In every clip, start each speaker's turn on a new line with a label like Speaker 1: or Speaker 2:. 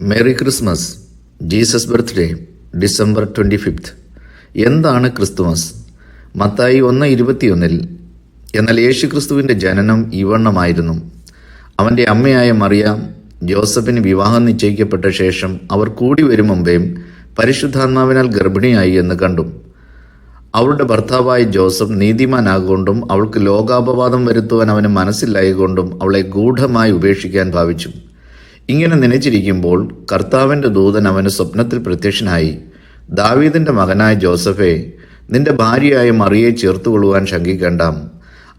Speaker 1: Merry Christmas Jesus birthday December twenty fifth എന്താണ് Christmas? Mathai ഒന്ന് ഇരുപത്തിയൊന്നിൽ എന്നാൽ യേശു ക്രിസ്തുവിന്റെ ജനനം ഇവണ്ണമായിരുന്നു അവന്റെ അമ്മയായ മറിയ ജോസഫിന് വിവാഹം നിശ്ചയിക്കപ്പെട്ട ശേഷം അവർ കൂടി വരും മുമ്പേയും പരിശുദ്ധാത്മാവിനാൽ ഗർഭിണിയായി എന്ന് കണ്ടു. അവളുടെ ഭർത്താവായ ജോസഫ് നീതിമാനാകൊണ്ടും അവൾക്ക് ലോകാപവാദം വരുത്തുവാൻ അവന് മനസ്സിലായകൊണ്ടും അവളെ ഗൂഢമായി ഉപേക്ഷിക്കാൻ ഭാവിച്ചു. ഇങ്ങനെ നനച്ചിരിക്കുമ്പോൾ കർത്താവിന്റെ ദൂതൻ അവന് സ്വപ്നത്തിൽ പ്രത്യക്ഷനായി ദാവീദിന്റെ മകനായ ജോസഫെ നിന്റെ ഭാര്യയായ മറിയെ ചേർത്തുകൊള്ളുവാൻ ശങ്കിക്കേണ്ട.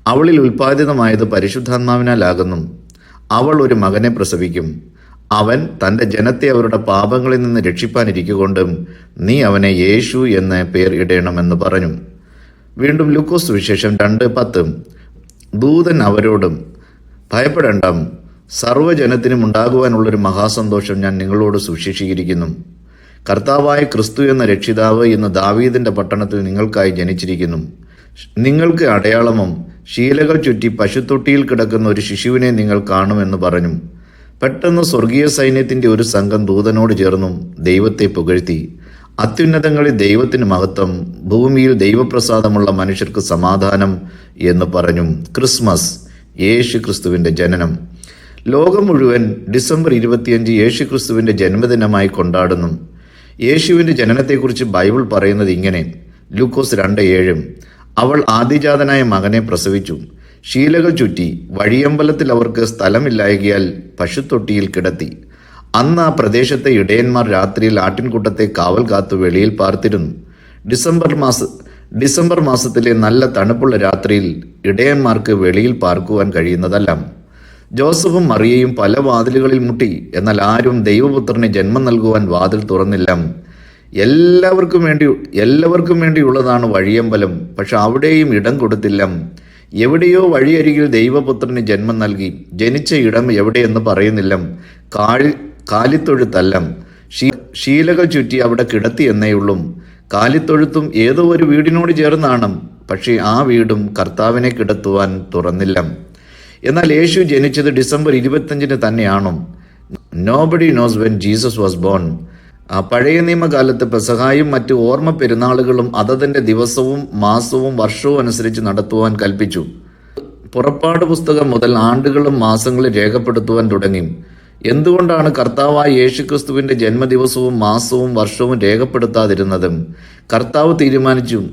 Speaker 1: അവളിൽ ഉൽപ്പാദിതമായത് പരിശുദ്ധാത്മാവിനാലാകുന്നു. അവൾ ഒരു മകനെ പ്രസവിക്കും. അവൻ തന്റെ ജനത്തെ അവരുടെ പാപങ്ങളിൽ നിന്ന് രക്ഷിപ്പാനിരിക്കുകൊണ്ടും നീ അവനെ യേശു എന്ന് പേർ ഇടണമെന്ന് പറഞ്ഞു. വീണ്ടും ലൂക്കോസ് വിശേഷം രണ്ട് പത്ത്. ദൂതൻ അവരോടും ഭയപ്പെടേണ്ട. സർവജനത്തിനും ഉണ്ടാകുവാനുള്ളൊരു മഹാസന്തോഷം ഞാൻ നിങ്ങളോട് സുശേഷീകരിക്കുന്നു കർത്താവായ ക്രിസ്തു എന്ന രക്ഷിതാവ് ഇന്ന് ദാവീദിന്റെ പട്ടണത്തിൽ നിങ്ങൾക്കായി ജനിച്ചിരിക്കുന്നു. നിങ്ങൾക്ക് അടയാളമും? ശീലകൾ ചുറ്റി പശുത്തൊട്ടിയിൽ കിടക്കുന്ന ഒരു ശിശുവിനെ നിങ്ങൾ കാണുമെന്ന് പറഞ്ഞു. പെട്ടെന്ന് സ്വർഗീയ സൈന്യത്തിന്റെ ഒരു സംഘം ദൂതനോട് ചേർന്നും ദൈവത്തെ പുകഴ്ത്തി. അത്യുന്നതങ്ങളിൽ ദൈവത്തിന് മഹത്വം ഭൂമിയിൽ ദൈവപ്രസാദമുള്ള മനുഷ്യർക്ക് സമാധാനം എന്ന് പറഞ്ഞു ക്രിസ്മസ് യേശു ക്രിസ്തുവിന്റെ ജനനം. ലോകം മുഴുവൻ ഡിസംബർ ഇരുപത്തിയഞ്ച് യേശു ക്രിസ്തുവിന്റെ ജന്മദിനമായി കൊണ്ടാടുന്നു. യേശുവിന്റെ ജനനത്തെക്കുറിച്ച് ബൈബിൾ പറയുന്നത് ഇങ്ങനെ. ലൂക്കോസ് രണ്ട് ഏഴും അവൾ ആദിജാതനായ മകനെ പ്രസവിച്ചു. ശീലകൾ ചുറ്റി വഴിയമ്പലത്തിൽ അവർക്ക് സ്ഥലമില്ലായകിയാൽ പശുത്തൊട്ടിയിൽ കിടത്തി. അന്ന് ആ പ്രദേശത്തെ ഇടയന്മാർ രാത്രിയിൽ ആട്ടിൻകൂട്ടത്തെ കാവൽ കാത്തു വെളിയിൽ പാർത്തിരുന്നു. ഡിസംബർ മാസ ഡിസംബർ മാസത്തിലെ നല്ല തണുപ്പുള്ള രാത്രിയിൽ ഇടയന്മാർക്ക് വെളിയിൽ പാർക്കുവാൻ കഴിയുന്നതല്ല. ജോസഫും മറിയയും പല വാതിലുകളിൽ മുട്ടി. എന്നാൽ ആരും ദൈവപുത്രന് ജന്മം നൽകുവാൻ വാതിൽ തുറന്നില്ല. എല്ലാവർക്കും വേണ്ടി എല്ലാവർക്കും വേണ്ടിയുള്ളതാണ് വഴിയമ്പലം. പക്ഷെ അവിടെയും ഇടം കൊടുത്തില്ല. എവിടെയോ വഴിയരികിൽ ദൈവപുത്രന് ജന്മം നൽകി. ജനിച്ച ഇടം എവിടെയെന്ന് പറയുന്നില്ല. കാളി കാലിത്തൊഴുത്തല്ല. ശീ- ശീലകൾ ചുറ്റി അവിടെ കിടത്തി എന്നേയുള്ളൂ കാലിത്തൊഴുത്തും ഏതോ ഒരു വീടിനോട് ചേർന്നാണ്. പക്ഷേ ആ വീടും കർത്താവിനെ കിടത്തുവാൻ തുറന്നില്ല. എന്നാൽ യേശു ജനിച്ചത് ഡിസംബർ ഇരുപത്തഞ്ചിന് തന്നെയാണോ. Nobody knows when Jesus was born പഴയ നിയമകാലത്ത് പെസഹായും മറ്റ് ഓർമ്മ പെരുന്നാളുകളും അതതിന്റെ ദിവസവും മാസവും വർഷവും അനുസരിച്ച് നടത്തുവാൻ കൽപ്പിച്ചു. പുറപ്പാട് പുസ്തകം മുതൽ ആണ്ടുകളും മാസങ്ങളും രേഖപ്പെടുത്തുവാൻ തുടങ്ങി. എന്തുകൊണ്ടാണ് കർത്താവായ യേശുക്രിസ്തുവിന്റെ ജന്മദിവസവും മാസവും വർഷവും രേഖപ്പെടുത്താതിരുന്നത്? കർത്താവ് തീരുമാനിച്ചു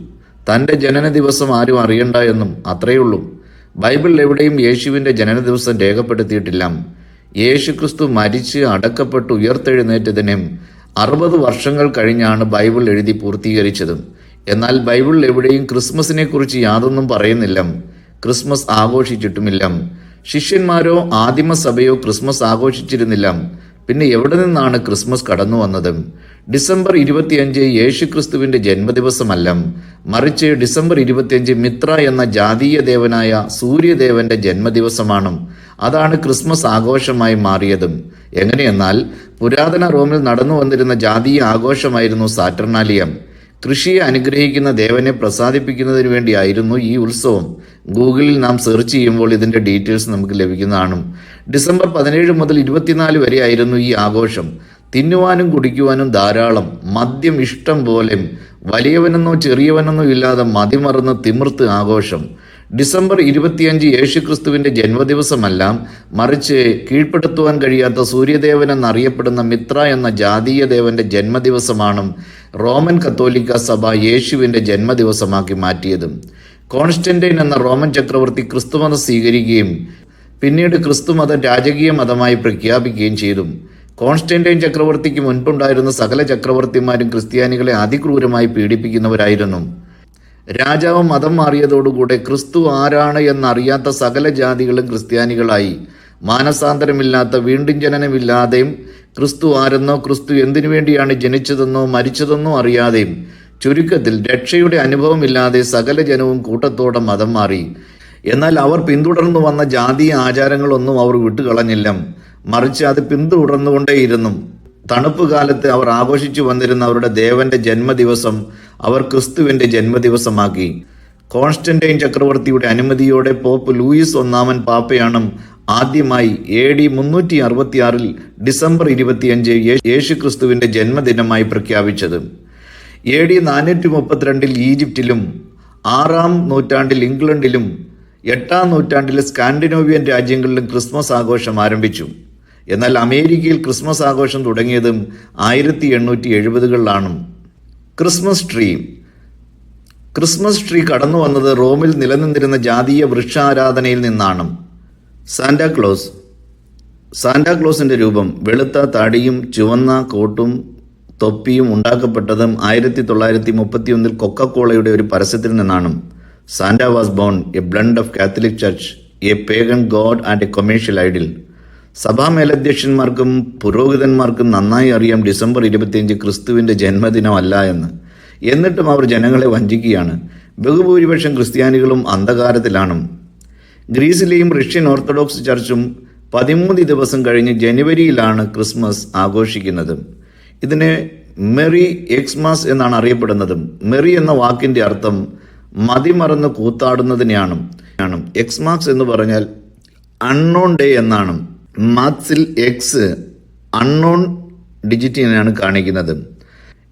Speaker 1: തന്റെ ജനന ദിവസം ആരും അറിയണ്ട എന്നും അത്രയുള്ളൂ. ബൈബിളിൽ എവിടെയും യേശുവിന്റെ ജനനദിവസം രേഖപ്പെടുത്തിയിട്ടില്ല. യേശുക്രിസ്തു മരിച്ച് അടക്കപ്പെട്ട് ഉയർത്തെഴുന്നേറ്റതിനും അറുപത് വർഷങ്ങൾ കഴിഞ്ഞാണ് ബൈബിൾ എഴുതി പൂർത്തീകരിച്ചത്. എന്നാൽ ബൈബിളിൽ എവിടെയും ക്രിസ്മസിനെ കുറിച്ച് യാതൊന്നും പറയുന്നില്ല. ക്രിസ്മസ് ആഘോഷിച്ചിട്ടുമില്ല. ശിഷ്യന്മാരോ ആദിമസഭയോ ക്രിസ്മസ് ആഘോഷിച്ചിരുന്നില്ല. പിന്നെ എവിടെ നിന്നാണ് ക്രിസ്മസ് കടന്നു വന്നത്? ഡിസംബർ ഇരുപത്തിയഞ്ച് യേശുക്രിസ്തുവിന്റെ ജന്മദിവസമല്ല. മറിച്ച് ഡിസംബർ ഇരുപത്തിയഞ്ച് മിത്ര എന്ന ജാതീയ ദേവനായ സൂര്യദേവന്റെ ജന്മദിവസമാണ്. അതാണ് ക്രിസ്മസ് ആഘോഷമായി മാറിയതും. എങ്ങനെയെന്നാൽ പുരാതന റോമിൽ നടന്നു വന്നിരുന്ന ജാതീയ ആഘോഷമായിരുന്നു സാറ്റർനാലിയം. കൃഷിയെ അനുഗ്രഹിക്കുന്ന ദേവനെ പ്രസാദിപ്പിക്കുന്നതിന് വേണ്ടിയായിരുന്നു ഈ ഉത്സവം. ഗൂഗിളിൽ നാം സെർച്ച് ചെയ്യുമ്പോൾ ഇതിന്റെ ഡീറ്റെയിൽസ് നമുക്ക് ലഭിക്കുന്നതാണ്. ഡിസംബർ പതിനേഴ് മുതൽ ഇരുപത്തിനാല് വരെ ആയിരുന്നു ഈ ആഘോഷം. തിന്നുവാനും കുടിക്കുവാനും ധാരാളം മദ്യം ഇഷ്ടം പോലെ വലിയവനെന്നോ ചെറിയവനെന്നോ ഇല്ലാതെ മതിമറന്ന് തിമിർത്ത് ആഘോഷം. ഡിസംബർ ഇരുപത്തിയഞ്ച് യേശുക്രിസ്തുവിന്റെ ജന്മദിവസമല്ല മറിച്ച് കീഴ്പ്പെടുത്തുവാൻ കഴിയാത്ത സൂര്യദേവൻ എന്നറിയപ്പെടുന്ന മിത്ര എന്ന ജാതീയ ദേവന്റെ ജന്മദിവസമാണ് റോമൻ കത്തോലിക്ക സഭ യേശുവിന്റെ ജന്മദിവസമാക്കി മാറ്റിയത്. കോൺസ്റ്റന്റൈൻ എന്ന റോമൻ ചക്രവർത്തി ക്രിസ്തുമതം സ്വീകരിക്കുകയും പിന്നീട് ക്രിസ്തുമതം രാജകീയ മതമായി പ്രഖ്യാപിക്കുകയും ചെയ്തു. കോൺസ്റ്റന്റൈൻ ചക്രവർത്തിക്ക് മുൻപുണ്ടായിരുന്ന സകല ചക്രവർത്തിമാരും ക്രിസ്ത്യാനികളെ അതിക്രൂരമായി പീഡിപ്പിക്കുന്നവരായിരുന്നു. രാജാവ് മതം മാറിയതോടുകൂടെ ക്രിസ്തു ആരാണ് എന്നറിയാത്ത സകല ജാതികളും ക്രിസ്ത്യാനികളായി. മാനസാന്തരമില്ലാത്ത വീണ്ടും ജനനമില്ലാതെയും ക്രിസ്തു ആരെന്നോ ക്രിസ്തു എന്തിനു വേണ്ടിയാണ് ജനിച്ചതെന്നോ മരിച്ചതെന്നോ അറിയാതെയും ചുരുക്കത്തിൽ രക്ഷയുടെ അനുഭവമില്ലാതെ സകല ജനവും കൂട്ടത്തോടെ മതം മാറി. എന്നാൽ അവർ പിന്തുടർന്നു വന്ന ജാതീയ ആചാരങ്ങളൊന്നും അവർ വിട്ടുകളഞ്ഞില്ല. മറിച്ച് അത് പിന്തുടർന്നുകൊണ്ടേയിരുന്നു. തണുപ്പ് കാലത്ത് അവർ ആഘോഷിച്ചു വന്നിരുന്ന അവരുടെ ദേവന്റെ ജന്മദിവസം അവർ ക്രിസ്തുവിന്റെ ജന്മദിവസമാക്കി. കോൺസ്റ്റന്റൈൻ ചക്രവർത്തിയുടെ അനുമതിയോടെ പോപ്പ് ലൂയിസ് ഒന്നാമൻ പാപ്പയാണ് ആദ്യമായി എ ഡി മുന്നൂറ്റി അറുപത്തിയാറിൽ ഡിസംബർ ഇരുപത്തിയഞ്ച് യേശു യേശുക്രിസ്തുവിന്റെ ജന്മദിനമായി പ്രഖ്യാപിച്ചത്. എ ഡി നാനൂറ്റി മുപ്പത്തിരണ്ടിൽ ഈജിപ്തിലും ആറാം നൂറ്റാണ്ടിൽ ഇംഗ്ലണ്ടിലും എട്ടാം നൂറ്റാണ്ടിൽ സ്കാൻഡിനോവിയൻ രാജ്യങ്ങളിലും ക്രിസ്മസ് ആഘോഷം ആരംഭിച്ചു. എന്നാൽ അമേരിക്കയിൽ ക്രിസ്മസ് ആഘോഷം തുടങ്ങിയതും ആയിരത്തി എണ്ണൂറ്റി എഴുപതുകളിലാണ് ക്രിസ്മസ് ട്രീ ക്രിസ്മസ് ട്രീ കടന്നു വന്നത് റോമിൽ നിലനിന്നിരുന്ന ജാതീയ വൃക്ഷാരാധനയിൽ നിന്നാണ് സാന്റാക്ലോസ് സാന്റാക്ലോസിന്റെ രൂപം വെളുത്ത തടിയും ചുവന്ന കോട്ടും തൊപ്പിയും ഉണ്ടാക്കപ്പെട്ടതും ആയിരത്തി തൊള്ളായിരത്തി മുപ്പത്തി ഒന്നിൽ കൊക്കക്കോളയുടെ ഒരു പരസ്യത്തിൽ നിന്നാണ് Santa was born a blunder of Catholic church a pagan god and a commercial idol സഭാ മേലധ്യക്ഷന്മാർക്കും പുരോഹിതന്മാർക്കും നന്നായി അറിയാം ഡിസംബർ ഇരുപത്തിയഞ്ച് ക്രിസ്തുവിന്റെ ജന്മദിനമല്ല എന്ന്. എന്നിട്ടും അവർ ജനങ്ങളെ വഞ്ചിക്കുകയാണ്. ബഹുഭൂരിപക്ഷം ക്രിസ്ത്യാനികളും അന്ധകാരത്തിലാണ്. ഗ്രീസിലെയും റഷ്യൻ ഓർത്തഡോക്സ് ചർച്ചും പതിമൂന്ന് ദിവസം കഴിഞ്ഞ് ജനുവരിയിലാണ് ക്രിസ്മസ് ആഘോഷിക്കുന്നത്. ഇതിനെ മെറി എക്സ്മാസ് എന്നാണ് അറിയപ്പെടുന്നതും. മെറി എന്ന വാക്കിന്റെ അർത്ഥം മതിമറന്ന് കൂത്താടുന്നതിനെയാണ്. എക്സ്മാസ് എന്ന് പറഞ്ഞാൽ അൺനോൺ ഡേ എന്നാണ്. മാത്സിൽ എക്സ് അൺനോൺ ഡിജിറ്റിനെയാണ് കാണിക്കുന്നത്.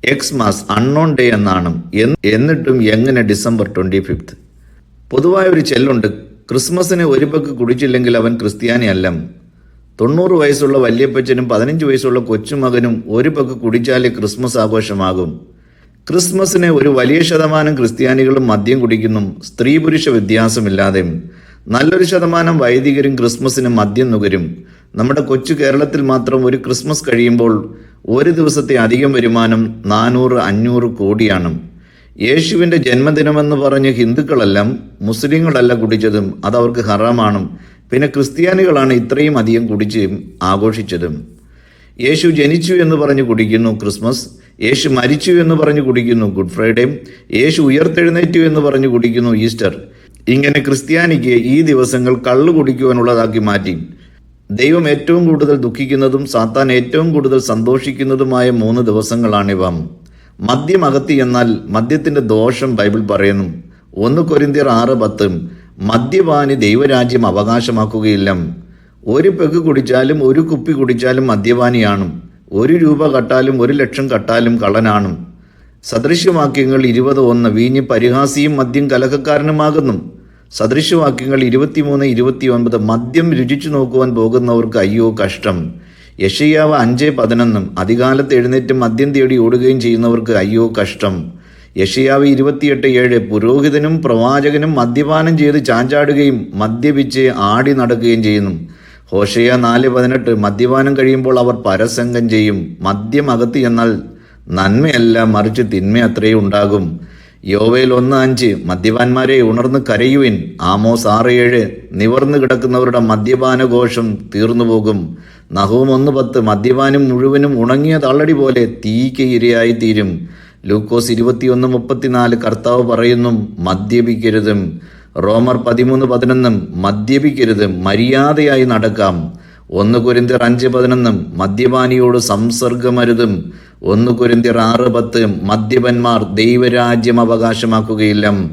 Speaker 1: എക്സ് മാസ് അൺനോൺ ഡേ എന്നാണ്. എന്ന് എന്നിട്ടും എങ്ങനെ ഡിസംബർ ട്വന്റി ഫിഫ്ത്ത് പൊതുവായ ഒരു ചെല്ലുണ്ട്. ക്രിസ്മസിന് ഒരു പക്ക് കുടിച്ചില്ലെങ്കിൽ അവൻ ക്രിസ്ത്യാനി അല്ല. തൊണ്ണൂറ് വയസ്സുള്ള വല്യപ്പച്ചനും പതിനഞ്ച് വയസ്സുള്ള കൊച്ചുമകനും ഒരു പക്ക് കുടിച്ചാലേ ക്രിസ്മസ് ആഘോഷമാകും. ക്രിസ്മസിന് ഒരു വലിയ ശതമാനം ക്രിസ്ത്യാനികളും മദ്യം കുടിക്കുന്നു. സ്ത്രീ പുരുഷ വ്യത്യാസമില്ലാതെ. നല്ലൊരു ശതമാനം വൈദികരും ക്രിസ്മസിന് മദ്യം നുകരും. നമ്മുടെ കൊച്ചു കേരളത്തിൽ മാത്രം ഒരു ക്രിസ്മസ് കഴിയുമ്പോൾ ഒരു ദിവസത്തെ അധികം വരുമാനം നാനൂറ് അഞ്ഞൂറ് കോടിയാണ്. യേശുവിന്റെ ജന്മദിനമെന്ന് പറഞ്ഞ് ഹിന്ദുക്കളെല്ലാം മുസ്ലിങ്ങളല്ല കുടിച്ചതും അത് അവർക്ക് ഹറാമാണ്. പിന്നെ ക്രിസ്ത്യാനികളാണ് ഇത്രയും അധികം കുടിച്ച് ആഘോഷിച്ചതും. യേശു ജനിച്ചു എന്ന് പറഞ്ഞ് കുടിക്കുന്നു ക്രിസ്മസ്. യേശു മരിച്ചു എന്ന് പറഞ്ഞ് കുടിക്കുന്നു ഗുഡ് ഫ്രൈഡേ. യേശു ഉയർത്തെഴുന്നേറ്റു എന്ന് പറഞ്ഞ് കുടിക്കുന്നു ഈസ്റ്റർ. ഇങ്ങനെ ക്രിസ്ത്യാനിക്ക് ഈ ദിവസങ്ങൾ കള്ളു കുടിക്കുവാനുള്ളതാക്കി മാറ്റി. ദൈവം ഏറ്റവും കൂടുതൽ ദുഃഖിക്കുന്നതും സാത്താൻ ഏറ്റവും കൂടുതൽ സന്തോഷിക്കുന്നതുമായ മൂന്ന് ദിവസങ്ങളാണിവ. മദ്യം അകത്തി എന്നാൽ മദ്യത്തിന്റെ ദോഷം ബൈബിൾ പറയുന്നു. ഒന്ന് കൊരിന്തിയർ ആറ് പത്ത്. മദ്യപാനി ദൈവരാജ്യം അവകാശമാക്കുകയില്ല. ഒരു പെഗ് കുടിച്ചാലും ഒരു കുപ്പി കുടിച്ചാലും മദ്യപാനിയാണ്. ഒരു രൂപ കട്ടാലും ഒരു ലക്ഷം കട്ടാലും കള്ളനാണ്. സദൃശ്യവാക്യങ്ങൾ ഇരുപത് ഒന്ന് വീഞ്ഞ് പരിഹാസിയും മദ്യം കലഹക്കാരനുമാകുന്നു. സദൃശ്യവാക്യങ്ങൾ ഇരുപത്തിമൂന്ന് ഇരുപത്തിയൊൻപത് മദ്യം രുചിച്ചു നോക്കുവാൻ പോകുന്നവർക്ക് അയ്യോ കഷ്ടം. യഷയ്യാവ് അഞ്ച് പതിനൊന്നും അധികാലത്ത് എഴുന്നേറ്റ് മദ്യം തേടി ഓടുകയും ചെയ്യുന്നവർക്ക് അയ്യോ കഷ്ടം. യഷയാവ് ഇരുപത്തിയെട്ട് ഏഴ് പുരോഹിതനും പ്രവാചകനും മദ്യപാനം ചെയ്ത് ചാഞ്ചാടുകയും മദ്യപിച്ച് ആടി നടക്കുകയും ചെയ്യുന്നു. ഹോഷയ നാല് പതിനെട്ട് മദ്യപാനം കഴിയുമ്പോൾ അവർ പരസംഗം ചെയ്യും. മദ്യം അകത്ത് എന്നാൽ നന്മയല്ല മറിച്ച് തിന്മ അത്രയും ഉണ്ടാകും. യോവയിൽ ഒന്ന് അഞ്ച് മദ്യപാന്മാരെ ഉണർന്ന് കരയുവിൻ. ആമോസ് ആറ് ഏഴ് നിവർന്നു കിടക്കുന്നവരുടെ മദ്യപാനഘോഷം തീർന്നുപോകും. നഹവും ഒന്ന് പത്ത് മദ്യപാനം മുഴുവനും ഉണങ്ങിയ തള്ളടി പോലെ തീക്ക് ഇരയായി തീരും ലൂക്കോസ് ഇരുപത്തിയൊന്ന് മുപ്പത്തിനാല് കർത്താവ് പറയുന്നു മദ്യപിക്കരുതും. റോമർ പതിമൂന്ന് പതിനൊന്നും മദ്യപിക്കരുത് മര്യാദയായി നടക്കാം. ഒന്ന് കുരിന്തിർ അഞ്ച് പതിനൊന്നും മദ്യപാനിയോട് സംസർഗമരുതും. ഒന്ന് കുരിന്തിർ ആറ് പത്ത് മദ്യപന്മാർ ദൈവരാജ്യം അവകാശമാക്കുകയില്ല.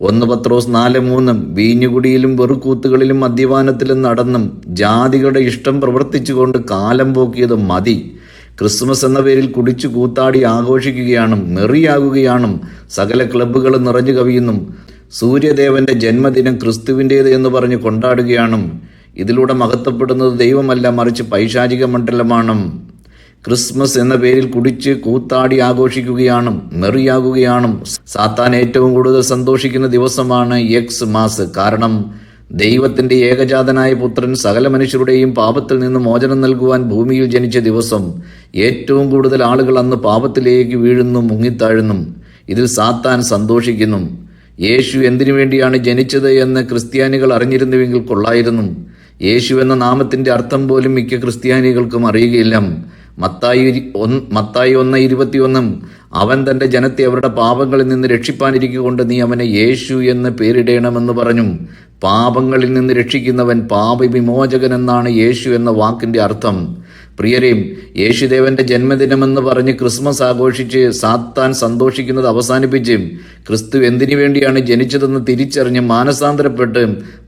Speaker 1: ഒന്ന് പത്രോസ് നാല് മൂന്നും വീഞ്ഞുകുടിയിലും വെറുക്കൂത്തുകളിലും മദ്യപാനത്തിലും നടന്നും ജാതികളുടെ ഇഷ്ടം പ്രവർത്തിച്ചുകൊണ്ട് കാലം പോക്കിയത് മതി. ക്രിസ്മസ് എന്ന പേരിൽ കുടിച്ചു കൂത്താടി ആഘോഷിക്കുകയാണ് മെറിയാകുകയാണ് സകല ക്ലബ്ബുകളും നിറഞ്ഞു കവിയുന്നു സൂര്യദേവന്റെ ജന്മദിനം ക്രിസ്തുവിന്റേത് എന്ന് പറഞ്ഞ് കൊണ്ടാടുകയാണ്. ഇതിലൂടെ മഹത്വപ്പെടുന്നത് ദൈവമല്ല മറിച്ച് പൈശാചിക മണ്ഡലമാണ്. ക്രിസ്മസ് എന്ന പേരിൽ കുടിച്ച് കൂത്താടി ആഘോഷിക്കുകയാണ് മെറിയാകുകയാണ്. സാത്താൻ ഏറ്റവും കൂടുതൽ സന്തോഷിക്കുന്ന ദിവസമാണ് എക്സ് മാസ്. കാരണം ദൈവത്തിന്റെ ഏകജാതനായ പുത്രൻ സകല മനുഷ്യരുടെയും പാപത്തിൽ നിന്ന് മോചനം നൽകുവാൻ ഭൂമിയിൽ ജനിച്ച ദിവസം ഏറ്റവും കൂടുതൽ ആളുകൾ അന്ന് പാപത്തിലേക്ക് വീഴുന്നു മുങ്ങിത്താഴുന്നു. ഇതിൽ സാത്താൻ സന്തോഷിക്കുന്നു. യേശു എന്തിനു വേണ്ടിയാണ് ജനിച്ചത് എന്ന് ക്രിസ്ത്യാനികൾ അറിഞ്ഞിരുന്നുവെങ്കിൽ കൊള്ളായിരുന്നു. യേശു എന്ന നാമത്തിന്റെ അർത്ഥം പോലും മിക്ക ക്രിസ്ത്യാനികൾക്കും അറിയുകയില്ല. മത്തായി ഒന്ന് മത്തായി ഒന്ന് ഇരുപത്തിയൊന്നും അവൻ തന്റെ ജനത്തെ അവരുടെ പാപങ്ങളിൽ നിന്ന് രക്ഷിപ്പാനിരിക്കൊണ്ട് നീ അവനെ യേശു എന്ന് പേരിടേണമെന്ന് പറഞ്ഞു. പാപങ്ങളിൽ നിന്ന് രക്ഷിക്കുന്നവൻ പാപവിമോചകൻ എന്നാണ് യേശു എന്ന വാക്കിന്റെ അർത്ഥം. പ്രിയരെയും യേശുദേവന്റെ ജന്മദിനമെന്ന് പറഞ്ഞ് ക്രിസ്മസ് ആഘോഷിച്ച് സാത്താൻ സന്തോഷിക്കുന്നത് അവസാനിപ്പിച്ച് ക്രിസ്തു എന്തിനു വേണ്ടിയാണ് ജനിച്ചതെന്ന് തിരിച്ചറിഞ്ഞ് മാനസാന്തരപ്പെട്ട്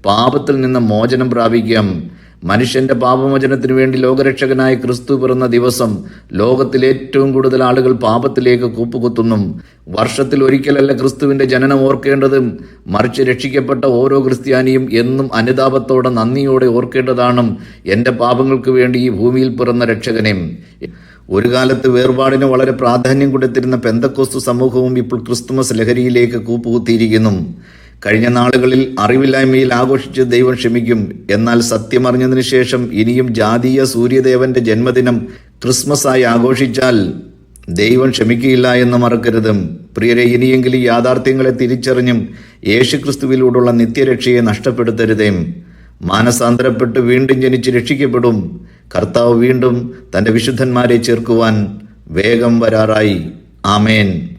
Speaker 1: പാപത്തിൽ നിന്ന് മോചനം പ്രാപിക്കാം. മനുഷ്യന്റെ പാപമോചനത്തിനു വേണ്ടി ലോകരക്ഷകനായ ക്രിസ്തു പിറന്ന ദിവസം ലോകത്തിൽ ഏറ്റവും കൂടുതൽ ആളുകൾ പാപത്തിലേക്ക് കൂപ്പുകുത്തുന്നു വർഷത്തിൽ ഒരിക്കലല്ല ക്രിസ്തുവിന്റെ ജനനം ഓർക്കേണ്ടതും മറിച്ച് രക്ഷിക്കപ്പെട്ട ഓരോ ക്രിസ്ത്യാനിയും എന്നും അനുതാപത്തോടെ നന്ദിയോടെ ഓർക്കേണ്ടതാണ് എന്റെ പാപങ്ങൾക്ക് വേണ്ടി ഈ ഭൂമിയിൽ പിറന്ന രക്ഷകനെ. ഒരു കാലത്ത് വേർപാടിന് വളരെ പ്രാധാന്യം കൊടുത്തിരുന്ന പെന്തക്കോസ്തു സമൂഹവും ഇപ്പോൾ ക്രിസ്തുമസ് ലഹരിയിലേക്ക് കൂപ്പുകുത്തിയിരിക്കുന്നു. കഴിഞ്ഞ നാളുകളിൽ അറിവില്ലായ്മയിൽ ആഘോഷിച്ച് ദൈവം ക്ഷമിക്കും. എന്നാൽ സത്യമറിഞ്ഞതിനു ശേഷം ഇനിയും ജാതീയ സൂര്യദേവന്റെ ജന്മദിനം ക്രിസ്മസായി ആഘോഷിച്ചാൽ ദൈവം ക്ഷമിക്കുകയില്ല എന്ന് മറക്കരുത്. പ്രിയരെ ഇനിയെങ്കിലും യാഥാർത്ഥ്യങ്ങളെ തിരിച്ചറിഞ്ഞും യേശുക്രിസ്തുവിലൂടുള്ള നിത്യരക്ഷയെ നഷ്ടപ്പെടുത്തരുതേം. മാനസാന്തരപ്പെട്ട് വീണ്ടും ജനിച്ച് രക്ഷിക്കപ്പെടും. കർത്താവ് വീണ്ടും തന്റെ വിശുദ്ധന്മാരെ ചേർക്കുവാൻ വേഗം വരാറായി. ആമേൻ.